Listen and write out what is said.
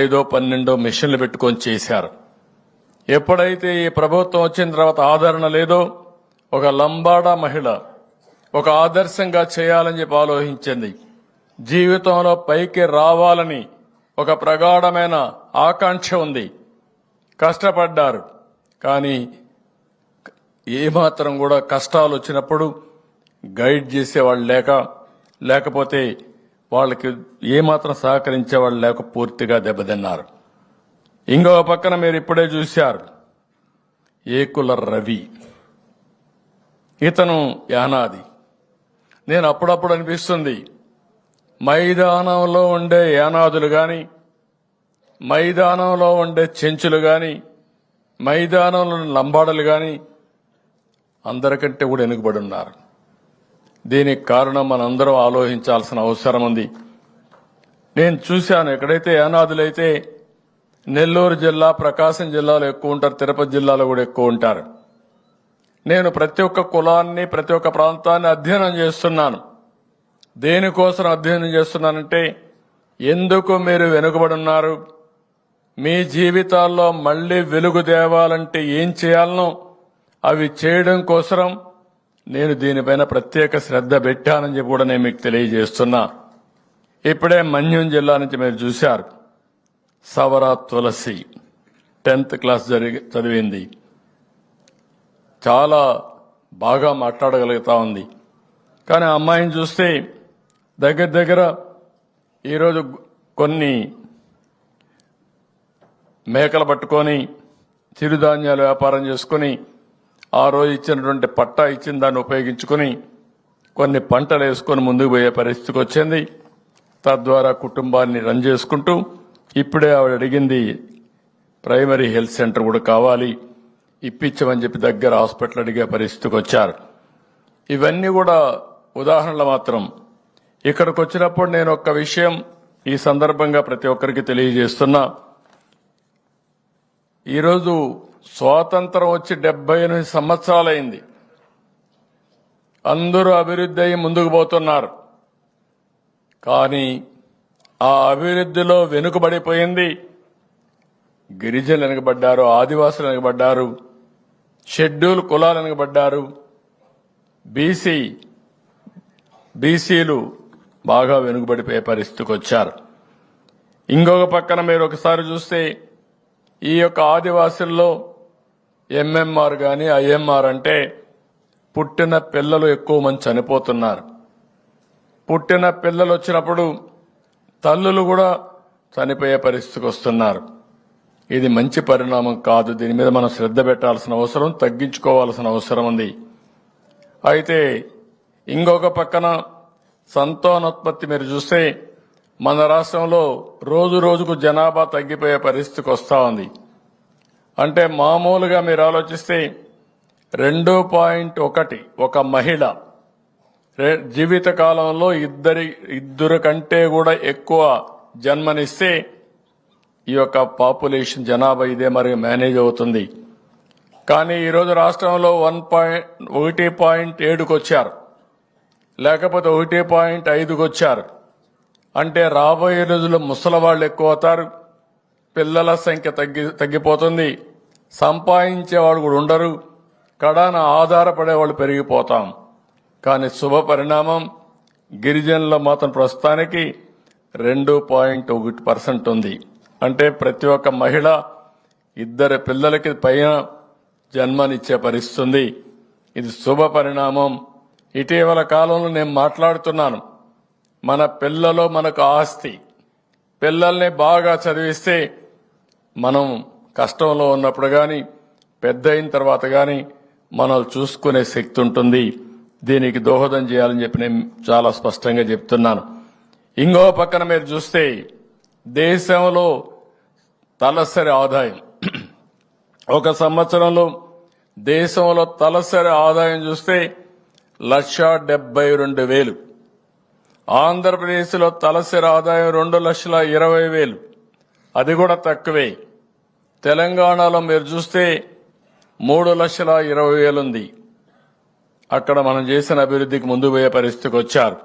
ఐదో పన్నెండో మిషన్లు పెట్టుకొని చేశారు. ఎప్పుడైతే ఈ ప్రభుత్వం వచ్చిన తర్వాత ఆదరణ లేదో ఒక లంబాడా మహిళ ఒక ఆదర్శంగా చేయాలని చెప్పి ఆలోచించింది. జీవితంలో పైకి రావాలని ఒక ప్రగాఢమైన ఆకాంక్ష ఉంది. కష్టపడ్డారు. కానీ ఏమాత్రం కూడా కష్టాలు వచ్చినప్పుడు గైడ్ చేసేవాళ్ళు లేక లేకపోతే వాళ్ళకి ఏమాత్రం సహకరించే వాళ్ళు లేక పూర్తిగా దెబ్బతిన్నారు. ఇంకో పక్కన మీరు ఇప్పుడే చూశారు. ఏకుల రవి. ఇతను యానాది. నేను అప్పుడప్పుడు అనిపిస్తుంది మైదానంలో ఉండే యానాదులు కానీ మైదానంలో ఉండే చెంచులు కానీ మైదానంలో లంబాడలు కానీ అందరికంటే కూడా వెనుకబడి ఉన్నారు. దీనికి కారణం మనందరం ఆలోచించాల్సిన అవసరం ఉంది. నేను చూశాను ఎక్కడైతే యానాదులైతే నెల్లూరు జిల్లా ప్రకాశం జిల్లాలో ఎక్కువ ఉంటారు తిరుపతి జిల్లాలో కూడా ఎక్కువ ఉంటారు. నేను ప్రతి ఒక్క కులాన్ని ప్రతి ఒక్క ప్రాంతాన్ని అధ్యయనం చేస్తున్నాను. దేనికోసం అధ్యయనం చేస్తున్నానంటే ఎందుకు మీరు వెనుకబడి ఉన్నారు? మీ జీవితాల్లో మళ్ళీ వెలుగు తేవాలంటే ఏం చేయాలనో? అవి చేయడం కోసం నేను దీనిపైన ప్రత్యేక శ్రద్ధ పెట్టానని చెప్పి కూడా నేను మీకు తెలియజేస్తున్నా. ఇప్పుడే మన్యం జిల్లా నుంచి మీరు చూశారు. సవరా తులసి టెన్త్ క్లాస్ జరిగి చదివింది. చాలా బాగా మాట్లాడగలుగుతా ఉంది. కానీ ఆ అమ్మాయిని చూస్తే దగ్గర దగ్గర ఈరోజు కొన్ని మేకలు పట్టుకొని చిరుధాన్యాలు వ్యాపారం చేసుకొని ఆ రోజు ఇచ్చినటువంటి పట్టా ఇచ్చిన దాన్ని ఉపయోగించుకుని కొన్ని పంటలు వేసుకొని ముందుకు పోయే పరిస్థితికి వచ్చింది. తద్వారా కుటుంబాన్ని రన్ చేసుకుంటూ ఇప్పుడే ఆవిడ అడిగింది ప్రైమరీ హెల్త్ సెంటర్ కూడా కావాలి ఇప్పించమని చెప్పి దగ్గర హాస్పిటల్ అడిగే పరిస్థితికి వచ్చారు. ఇవన్నీ కూడా ఉదాహరణలు మాత్రం. ఇక్కడికి వచ్చినప్పుడు నేను ఒక్క విషయం ఈ సందర్భంగా ప్రతి ఒక్కరికి తెలియజేస్తున్నా. ఈరోజు స్వాతంత్రం వచ్చి డెబ్బై ఎనిమిది సంవత్సరాలైంది. అందరూ అభివృద్ధి అయ్యి ముందుకు పోతున్నారు. కానీ ఆ అభివృద్ధిలో వెనుకబడిపోయింది గిరిజనులు వెనుకబడ్డారు ఆదివాసులు వెనుకబడ్డారు షెడ్యూల్ కులాలు వెనుకబడ్డారు. బీసీ బీసీలు బాగా వెనుకబడిపోయే పరిస్థితికి వచ్చారు. ఇంకొక పక్కన మీరు ఒకసారి చూస్తే ఈ యొక్క ఆదివాసుల్లో ఎంఎంఆర్ కానీ ఐఎంఆర్ అంటే పుట్టిన పిల్లలు ఎక్కువ మంది చనిపోతున్నారు. పుట్టిన పిల్లలు వచ్చినప్పుడు తల్లులు కూడా చనిపోయే పరిస్థితికి వస్తున్నారు. ఇది మంచి పరిణామం కాదు. దీని మీద మనం శ్రద్ధ పెట్టాల్సిన అవసరం తగ్గించుకోవాల్సిన అవసరం ఉంది. అయితే ఇంకొక పక్కన సంతానోత్పత్తి మీరు చూస్తే మన రాష్ట్రంలో రోజు రోజుకు జనాభా తగ్గిపోయే పరిస్థితికి వస్తూ ఉంది. అంటే మామూలుగా మీరు ఆలోచిస్తే రెండు పాయింట్ ఒకటి ఒక మహిళ జీవిత కాలంలో ఇద్దరి ఇద్దరు కంటే కూడా ఎక్కువ జన్మనిస్తే ఈ యొక్క పాపులేషన్ జనాభా ఇదే మరి మేనేజ్ అవుతుంది. కానీ ఈరోజు రాష్ట్రంలో వన్ పాయింట్ ఒకటి పాయింట్ ఏడుకు వచ్చారు. లేకపోతే ఒకటి పాయింట్ ఐదుకు వచ్చారు. అంటే రాబోయే రోజుల్లో ముసలి వాళ్ళు ఎక్కువ అవుతారు పిల్లల సంఖ్య తగ్గి తగ్గిపోతుంది. సంపాదించేవాడు కూడా ఉండరు. కడాన ఆధారపడే వాళ్ళు పెరిగిపోతాం. కానీ శుభ పరిణామం గిరిజనుల మాత్రం ప్రస్తుతానికి రెండు పాయింట్ ఒకటి పర్సెంట్ ఉంది. అంటే ప్రతి ఒక్క మహిళ ఇద్దరు పిల్లలకి పైన జన్మనిచ్చే పరిస్థితుంది ఇది శుభ పరిణామం. ఇటీవల కాలంలో నేను మాట్లాడుతున్నాను. మన పిల్లలు మనకు ఆస్తి. పిల్లల్ని బాగా చదివిస్తే మనం కష్టంలో ఉన్నప్పుడు కానీ పెద్ద అయిన తర్వాత కానీ మనం చూసుకునే శక్తి ఉంటుంది. దీనికి దోహదం చేయాలని చెప్పి నేను చాలా స్పష్టంగా చెప్తున్నాను. ఇంకో పక్కన మీరు చూస్తే దేశంలో తలసరి ఆదాయం. ఒక సంవత్సరంలో దేశంలో తలసరి ఆదాయం చూస్తే లక్ష డెబ్బై రెండు వేలు. ఆంధ్రప్రదేశ్లో తలసరి ఆదాయం రెండు లక్షల ఇరవై వేలు. అది కూడా తక్కువే. తెలంగాణలో మీరు చూస్తే మూడు లక్షల ఇరవై వేలు ఉంది అక్కడ మనం చేసిన అభివృద్ధికి ముందు పోయే పరిస్థితికి వచ్చారు.